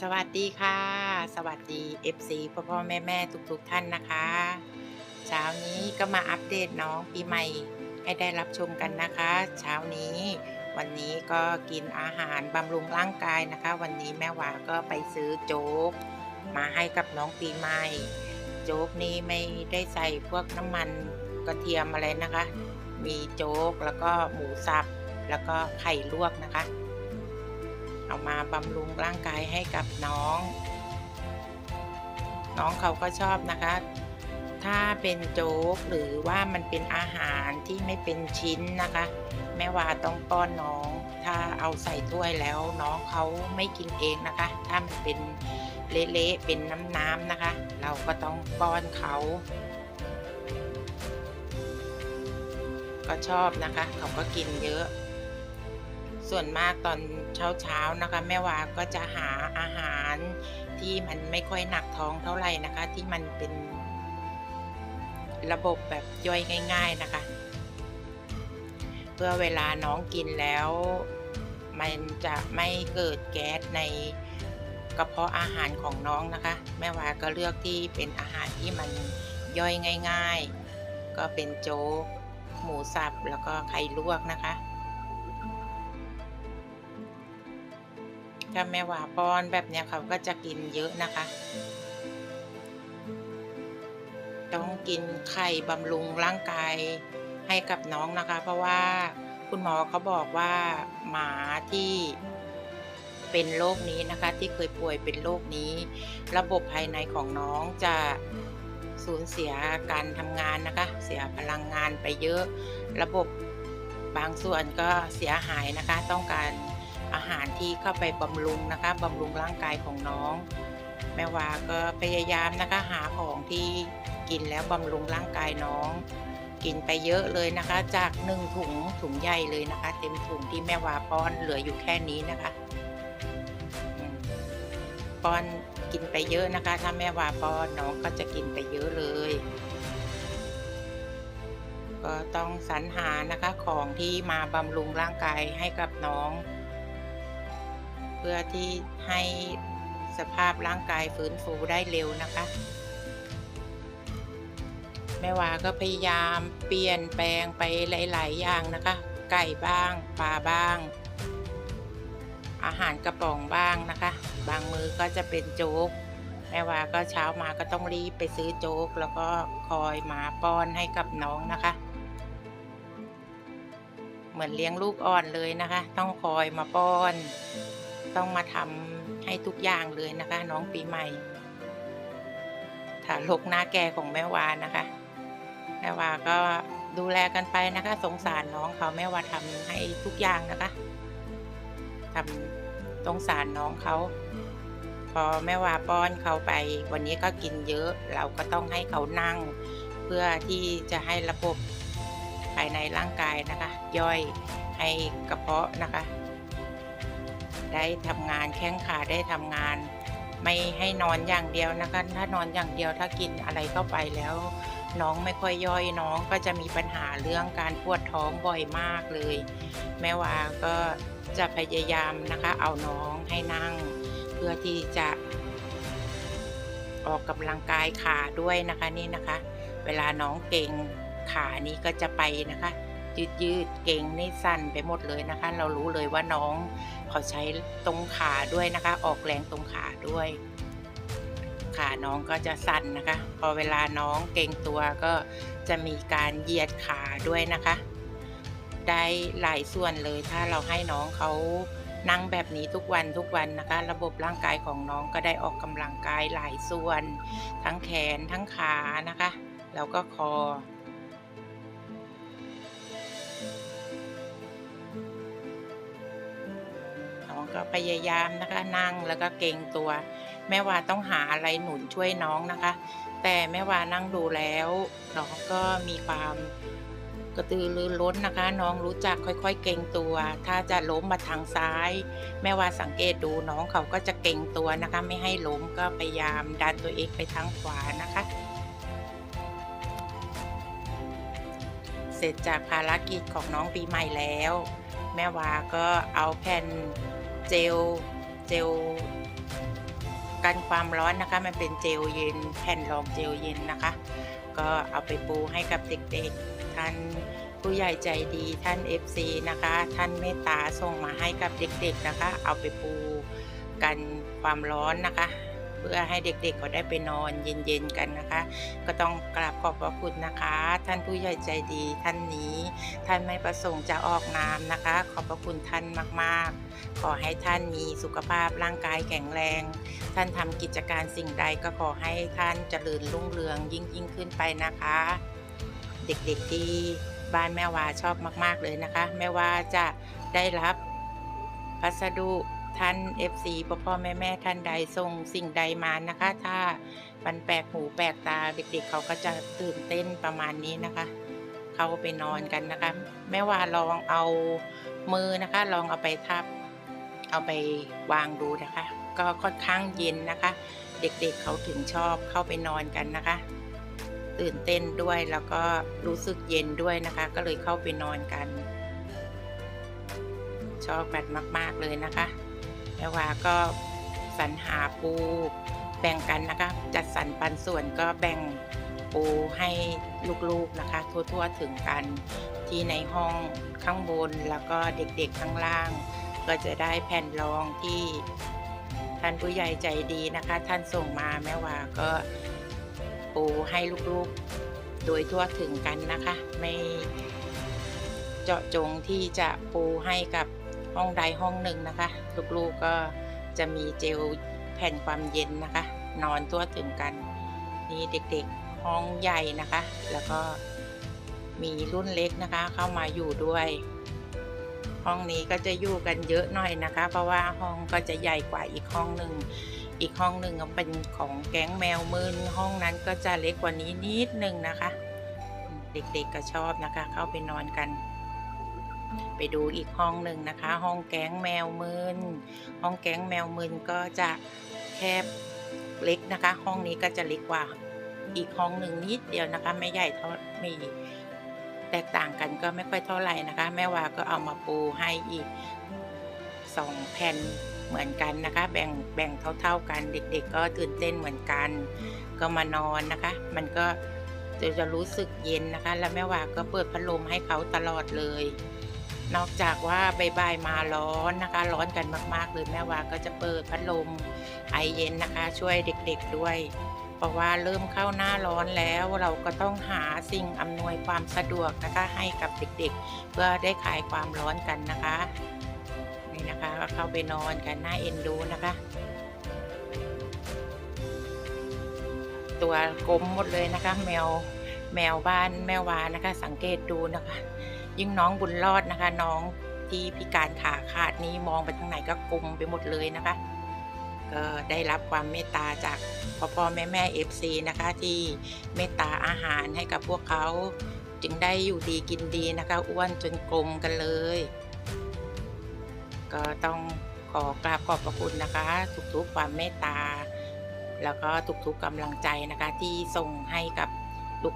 สวัสดีค่ะ สวัสดี FC พ่อพ่อแม่แม่ทุกๆทท่านนะคะเช้านี้ก็มาอัปเดตน้องปีใหม่ให้ได้รับชมกันนะคะ เช้านี้วันนี้ก็กินอาหารบำรุงร่างกายนะคะ วันนี้แม่หวาก็ไปซื้อโจ๊ก มาให้กับน้องปีใหม่ โจ๊กนี้ไม่ได้ใส่พวกน้ำมันกระเทียมอะไรนะคะ มีโจ๊กแล้วก็หมูสับแล้วก็ไข่ลวกนะคะ เอามาบำรุงร่างกายให้กับน้อง น้องเขาก็ชอบนะคะ ถ้าเป็นโจ๊กหรือว่ามันเป็นอาหารที่ไม่เป็นชิ้นนะคะ แม่ว่าต้องป้อนน้อง ถ้าเอาใส่ถ้วยแล้วน้องเขาไม่กินเองนะคะ ถ้ามันเป็นเละๆเป็นน้ำๆนะคะ เราก็ต้องป้อนเขาก็ชอบนะคะ เขาก็กินเยอะ ส่วนมากตอนเช้าๆนะคะ แม่วาก็จะหาอาหารที่มันไม่ค่อยหนักท้องเท่าไหร่นะคะ ที่มันเป็นระบบแบบย่อยง่าย ๆนะคะ เพื่อเวลาน้องกินแล้ว มันจะไม่เกิดแก๊สในกระเพาะอาหารของน้องนะคะ แม่วาก็เลือกที่เป็นอาหารที่มันย่อยง่าย ๆ ก็เป็นโจ๊กหมูสับแล้วก็ไข่ลวกนะคะ ถ้าแม่วาป้อนแบบเนี้ยเขาก็จะกินเยอะนะคะ ต้องกินไข่บำรุงร่างกายให้กับน้องนะคะ เพราะว่าคุณหมอเขาบอกว่าหมาที่เป็นโรคนี้นะคะ ที่เคยป่วยเป็นโรคนี้ ระบบภายในของน้องจะสูญเสียการทำงานนะคะ เสียพลังงานไปเยอะ ระบบบางส่วนก็เสียหายนะคะ ต้องการ อาหารที่เข้าไปบำรุงนะคะบำรุงร่างกายของน้อง แม่วาก็พยายามนะคะหาของที่กินแล้วบำรุงร่างกายน้อง กินไปเยอะเลยนะคะ จากหนึ่งถุงถุงใหญ่เลยนะคะ เต็มถุงที่แม่วาป้อนเหลืออยู่แค่นี้นะคะป้อนกินไปเยอะนะคะ ถ้าแม่วาป้อนน้องก็จะกินไปเยอะเลยก็ต้องสรรหานะคะของที่มาบำรุงร่างกายให้กับน้อง เพื่อที่ให้สภาพร่างกายฟื้นฟูได้เร็วนะคะ แม่วาก็พยายามเปลี่ยนแปลงไปหลาย ๆ อย่างนะคะ ไก่บ้างปลาบ้าง อาหารกระป๋องบ้างนะคะ บางมือก็จะเป็นโจ๊กแม่วาก็เช้ามาก็ต้องรีบไปซื้อโจ๊ก แล้วก็คอยมาป้อนให้กับน้องนะคะ เหมือนเลี้ยงลูกอ่อนเลยนะคะ ต้องคอยมาป้อน ต้องมาทำให้ทุกอย่างเลยนะคะ น้องปีใหม่ถาลกหน้าแก่ของแม่วานะคะ แม่วาก็ดูแลกันไปนะคะ สงสารน้องเขาแม่วาทำให้ทุกอย่างนะคะทำสงสารน้องเขาพอแม่วาป้อนเขาไป วันนี้ก็กินเยอะเราก็ต้องให้เขานั่ง เพื่อที่จะให้ระบบภายในร่างกายนะคะ ย่อยให้กระเพาะนะคะ ได้ทำงานแข้งขาได้ทำงาน ไม่ให้นอนอย่างเดียวนะคะ ถ้านอนอย่างเดียวถ้ากินอะไรเข้าไปแล้ว น้องไม่ค่อยย่อยน้องก็จะมีปัญหาเรื่องการปวดท้องบ่อยมากเลย แม่ว่าก็จะพยายามนะคะเอาน้องให้นั่ง เพื่อที่จะออกกำลังกายขาด้วยนะคะนี่นะคะ เวลาน้องเก่งขานี้ก็จะไปนะคะ ยืดยืดเก่งนี่สั่นไปหมดเลยนะคะ เรารู้เลยว่าน้องเขาใช้ตรงขาด้วยนะคะ ออกแรงตรงขาด้วย ขาน้องก็จะสั่นนะคะ พอเวลาน้องเก่งตัวก็จะมีการเหยียดขาด้วยนะคะ ได้หลายส่วนเลยถ้าเราให้น้องเขานั่งแบบนี้ทุกวันทุกวันนะคะ ระบบร่างกายของน้องก็ได้ออกกำลังกายหลายส่วน ทั้งแขนทั้งขานะคะ แล้วก็คอ ก็พยายามนะคะนั่งแล้วก็เกรงตัว แม่วาต้องหาอะไรหนุนช่วยน้องนะคะ แต่แม่วานั่งดูแล้วน้องก็มีความกระตือรือร้นนะคะ น้องรู้จักค่อยๆ เกรงตัว ถ้าจะล้มมาทางซ้าย แม่วาสังเกตดูน้องเขาก็จะเกรงตัวนะคะ ไม่ให้ล้มก็พยายามดันตัวเองไปทางขวานะคะ เสร็จจากภารกิจของน้องปีใหม่แล้ว แม่วาก็เอาแผ่น เจลเจลกันความร้อนนะคะ มันเป็นเจลเย็นแผ่นรองเจลเย็นนะคะ ก็เอาไปปูให้กับเด็กๆท่านผู้ใหญ่ใจดีท่าน FC นะคะ ท่านเมตตาส่งมาให้กับเด็กๆนะคะ เอาไปปูกันความร้อนนะคะ เพื่อให้เด็กๆเขาได้ไปนอนเย็นๆกันนะคะ ก็ต้องกราบขอบพระคุณนะคะ ท่านผู้ใหญ่ใจดีท่านนี้ ท่านไม่ประสงค์จะออกนามนะคะ ขอบพระคุณท่านมากๆ ขอให้ท่านมีสุขภาพร่างกายแข็งแรง ท่านทำกิจการสิ่งใดก็ขอให้ท่านเจริญรุ่งเรืองยิ่งยิ่งขึ้นไปนะคะ เด็กๆที่บ้านแม่วาชอบมาก ๆ เลยนะคะ แม่ว่าจะได้รับพัสดุ ท่าน FC พ่อพ่อแม่แม่ท่านใดส่งสิ่งใดมานะคะ ถ้ามันแปลกหูแปลกตาเด็กๆ เขาก็จะตื่นเต้นประมาณนี้นะคะ เข้าไปนอนกันนะคะ แม่ว่าลองเอามือนะคะ ลองเอาไปทับ เอาไปวางดูนะคะ ก็ค่อนข้างเย็นนะคะ เด็กๆเเขาถึงชอบเข้าไปนอนกันนะคะ ตื่นเต้นด้วยแล้วก็รู้สึกเย็นด้วยนะคะ ก็เลยเข้าไปนอนกัน ชอบกันมาก ๆเลยนะคะ แม่ว่าก็สรรหาปูแบ่งกันนะคะ จัดสรรปันส่วนก็แบ่งปูให้ลูกๆนะคะ ทั่วๆถึงกันที่ในห้องข้างบนแล้วก็เด็กๆข้างล่าง ก็จะได้แผ่นรองที่ท่านผู้ใหญ่ใจดีนะคะ ท่านส่งมาแม่ว่าก็ปูให้ลูกๆ โดยทั่วถึงกันนะคะ ไม่เจาะจงที่จะปูให้กับ ห้องใดห้องหนึ่งนะคะ ลูกๆก็จะมีเจลแผ่นความเย็นนะคะ นอนทั่วถึงกันนี่เด็กๆห้องใหญ่นะคะ แล้วก็มีรุ่นเล็กนะคะ เข้ามาอยู่ด้วย ห้องนี้ก็จะอยู่กันเยอะหน่อยนะคะ เพราะว่าห้องก็จะใหญ่กว่าอีกห้องหนึ่งอีกห้องหนึ่งเป็นของแก๊งแมวมืนห้องนั้นก็จะเล็กกว่านี้นิดนึงนะคะ เด็กๆก็ชอบนะคะ เข้าไปนอนกัน ไปดูอีกห้องหนึ่งนะคะ ห้องแก๊งแมวมืนห้องแก๊งแมวมืนก็จะแคบเล็กนะคะ ห้องนี้ก็จะเล็กกว่าอีกห้องหนึ่งนิดเดียวนะคะ ไม่ใหญ่เท่าไม่แตกต่างกันก็ไม่ค่อยเท่าไหร่นะคะ แม่วาก็เอามาปูให้อีกสองแผ่นเหมือนกันนะคะ แบ่งแบ่งเท่าๆกันเด็ก ๆ ก็ตื่นเต้นเหมือนกัน ก็มานอนนะคะ มันก็จะจะรู้สึกเย็นนะคะ แล้วแม่วาก็เปิดพัดลมให้เขาตลอดเลย นอกจากว่าใบ่ายมาร้อนนะคะ ร้อนกันมากๆเลยแม่วาก็จะเปิดพัดลมไอเย็นนะคะ ช่วยเด็กๆด้วย เพราะว่าเริ่มเข้าหน้าร้อนแล้วเราก็ต้องหาสิ่งอำนวยความสะดวกนะคะให้กับเด็กๆ เพื่อได้คลายความร้อนกันนะคะนี่นะคะก็เข้าไปนอนกันหน่าเอ็นดูนะคะ ตัวกลมหมดเลยนะคะ แมวแมวบ้านแมววานะคะ สังเกตดูนะคะ ยิ่งน้องบุญรอดนะคะ น้องที่พิการขาขาดนี้มองไปทางไหนก็กลมไปหมดเลยนะคะก็ได้รับความเมตตาจากพ่อพ่อแม่แม่เอฟซีนะคะ ที่เมตตาอาหารให้กับพวกเขาจึงได้อยู่ดีกินดีนะคะ อ้วนจนกลมกันเลย ก็ต้องขอกราบขอบพระคุณนะคะ ทุกๆความเมตตา แล้วก็ทุกๆกำลังใจนะคะที่ส่งให้กับ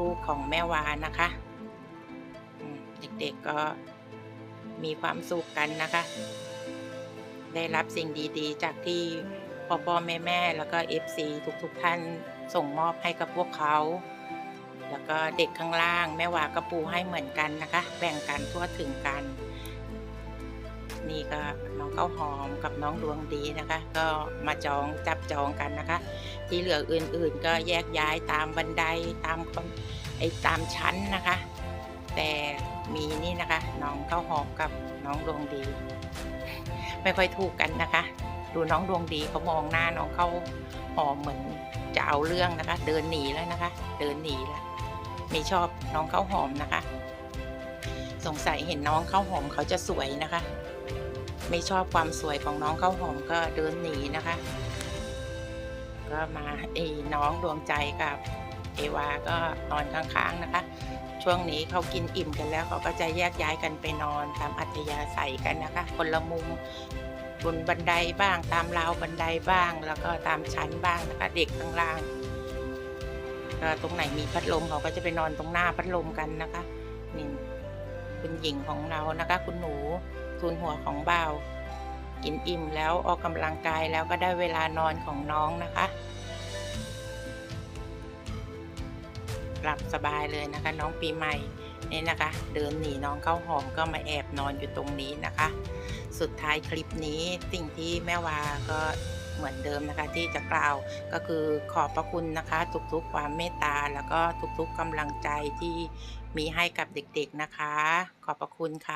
ลูกๆของแม่วานะคะ เด็กๆก็มีความสุขกันนะคะ ได้รับสิ่งดีๆ จากที่พ่อพ่อแม่แม่แล้วก็ FC ทุกๆท่านส่งมอบให้กับพวกเขา แล้วก็เด็กข้างล่างแม่วาก็ปูให้เหมือนกันนะคะ แบ่งกันทั่วถึงกัน นี่ก็น้องข้าหอมกับน้องดวงดีนะคะ ก็มาจองจับจองกันนะคะ ที่เหลืออื่นๆ ก็แยกย้ายตามบันไดตามคนไอ้ตามชั้นนะคะ แต่ มีนี่นะคะ น้องข้าวหอมกับน้องดวงดี ไม่ค่อยถูกกันนะคะ ดูน้องดวงดีเขามองหน้าน้องเขาหอมเหมือนจะเอาเรื่องนะคะ เดินหนีแล้วนะคะ เดินหนีแล้วไม่ชอบน้องข้าวหอมนะคะ สงสัยเห็นน้องข้าวหอมเขาจะสวยนะคะ ไม่ชอบความสวยของน้องข้าวหอมก็เดินหนีนะคะ ก็มาไอ้น้องดวงใจกับเอวาก็นอนข้างๆนะคะ ช่วงนี้เขากินอิ่มกันแล้วเขาก็จะแยกย้ายกันไปนอนตามอัธยาศัยกันนะคะ คนละมุมบนบันไดบ้าง ตามราวบันไดบ้าง แล้วก็ตามชั้นบ้างนะคะเด็กข้างล่างตรงไหนมีพัดลมเขาก็จะไปนอนตรงหน้าพัดลมกันนะคะนี่คุณหญิงของเรานะคะ คุณหนูทุนหัวของเบากกินอิ่มแล้วออกกำลังกายแล้วก็ได้เวลานอนของน้องนะคะ หลับสบายเลยนะคะ น้องปีใหม่นี่นะคะ เดินหนีน้องเข้าหอมก็มาแอบนอนอยู่ตรงนี้นะคะ สุดท้ายคลิปนี้สิ่งที่แม่วาก็เหมือนเดิมนะคะที่จะกล่าวก็คือขอบพระคุณนะคะ ทุกๆความเมตตาแล้วก็ทุกๆกำลังใจที่มีให้กับเด็กๆนะคะ ขอบพระคุณค่ะ